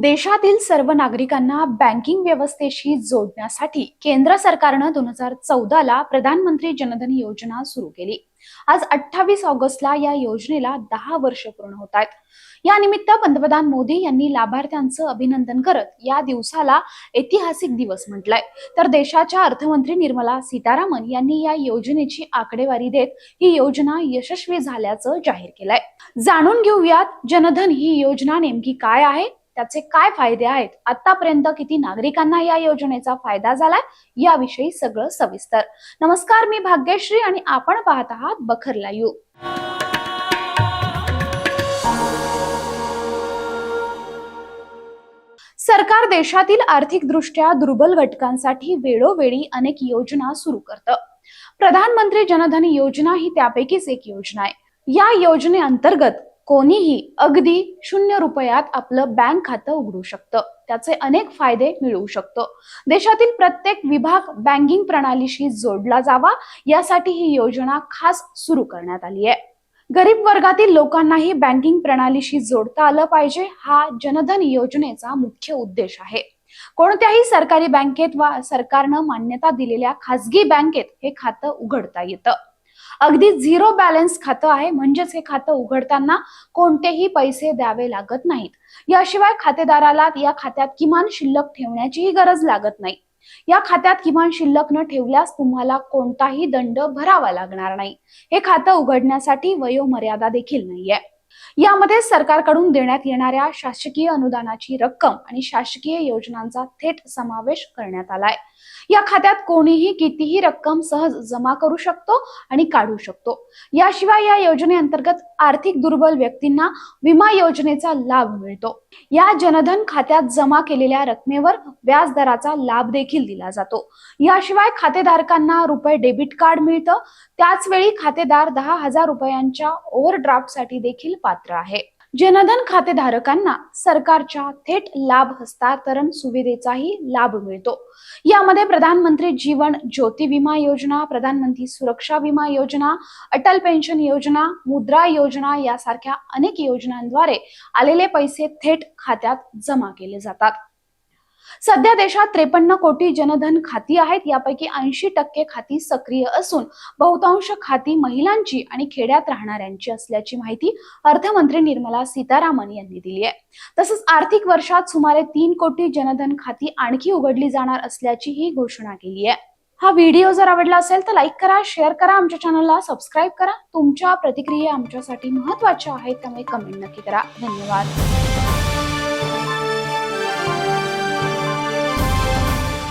देशातील सर्व नागरिकांना बँकिंग व्यवस्थेशी जोडण्यासाठी केंद्र सरकारनं दोन हजार चौदाला प्रधानमंत्री जनधन योजना सुरू केली. आज अठ्ठावीस ऑगस्टला या योजनेला दहा वर्ष पूर्ण होत आहेत. या निमित्त पंतप्रधान मोदी यांनी लाभार्थ्यांचं अभिनंदन करत या दिवसाला ऐतिहासिक दिवस म्हटलाय. तर देशाच्या अर्थमंत्री निर्मला सीतारामन यांनी या योजनेची आकडेवारी देत ही योजना यशस्वी झाल्याचं जाहीर केलंय. जाणून घेऊयात जनधन ही योजना नेमकी काय आहे? त्याचे काय फायदे आहेत? आतापर्यंत किती नागरिकांना या योजनेचा फायदा झालाय? याविषयी सगळं सविस्तर. नमस्कार मी भाग्यश्री आणि आपण पाहत आहात बखरला यू सरकार देशातील आर्थिकदृष्ट्या दुर्बल घटकांसाठी वेळोवेळी अनेक योजना सुरू करतं. प्रधानमंत्री जनधन योजना ही त्यापैकीच एक योजना आहे. या योजनेअंतर्गत कोणीही अगदी शून्य रुपयात आपलं बँक खातं उघडू शकतं. त्याचे अनेक फायदे मिळवू शकतो. देशातील प्रत्येक विभाग बँकिंग प्रणालीशी जोडला जावा यासाठी ही योजना खास सुरू करण्यात आली आहे. गरीब वर्गातील लोकांनाही बँकिंग प्रणालीशी जोडता आलं पाहिजे हा जनधन योजनेचा मुख्य उद्देश आहे. कोणत्याही सरकारी बँकेत वा सरकारनं मान्यता दिलेल्या खासगी बँकेत हे खातं उघडता येतं. अगदी झिरो बॅलन्स खातं आहे. म्हणजेच हे खातं उघडताना कोणतेही पैसे द्यावे लागत नाहीत. याशिवाय खातेदाराला या खात्यात किमान शिल्लक ठेवण्याचीही गरज लागत नाही. या खात्यात किमान शिल्लक न ठेवल्यास तुम्हाला कोणताही दंड भरावा लागणार नाही. हे खातं उघडण्यासाठी वयोमर्यादा देखील नाहीये. यामध्ये सरकारकडून देण्यात येणाऱ्या शासकीय अनुदानाची रक्कम आणि शासकीय योजनांचा थेट समावेश करण्यात आलाय. या खात्यात कोणीही कितीही रक्कम सहज जमा करू शकतो आणि काढू शकतो. याशिवाय या योजनेअंतर्गत आर्थिक दुर्बल व्यक्तींना विमा योजनेचा लाभ मिळतो. या जनधन खात्यात जमा केलेल्या रकमेवर व्याज दराचा लाभ देखील दिला जातो. याशिवाय खातेधारकांना रुपये डेबिट कार्ड मिळतं. त्याच वेळी खातेदार दहा हजार रुपयांच्या ओव्हरड्राफ्टसाठी देखील पात्र आहे. जनधन खातेधारकांना सरकारच्या थेट लाभ हस्तांतरण सुविधेचाही लाभ मिळतो. यामध्ये प्रधानमंत्री जीवन ज्योती विमा योजना प्रधानमंत्री सुरक्षा विमा योजना अटल पेन्शन योजना मुद्रा योजना यासारख्या अनेक योजनांद्वारे आलेले पैसे थेट खात्यात जमा केले जातात. सध्या देशात त्रेपन्न कोटी जनधन खाती आहेत. यापैकी ऐंशी टक्के खाती सक्रिय असून बहुतांश खाती महिलांची आणि खेड्यात राहणाऱ्यांची असल्याची माहिती अर्थमंत्री निर्मला सीतारामन यांनी दिली आहे. तसंच आर्थिक वर्षात सुमारे तीन कोटी जनधन खाती आणखी उघडली जाणार असल्याची ही घोषणा केली आहे. हा व्हिडिओ जर आवडला असेल तर लाईक करा शेअर करा आमच्या चॅनलला सबस्क्राईब करा. तुमच्या प्रतिक्रिया आमच्यासाठी महत्त्वाच्या आहेत त्यामुळे कमेंट नक्की करा. धन्यवाद.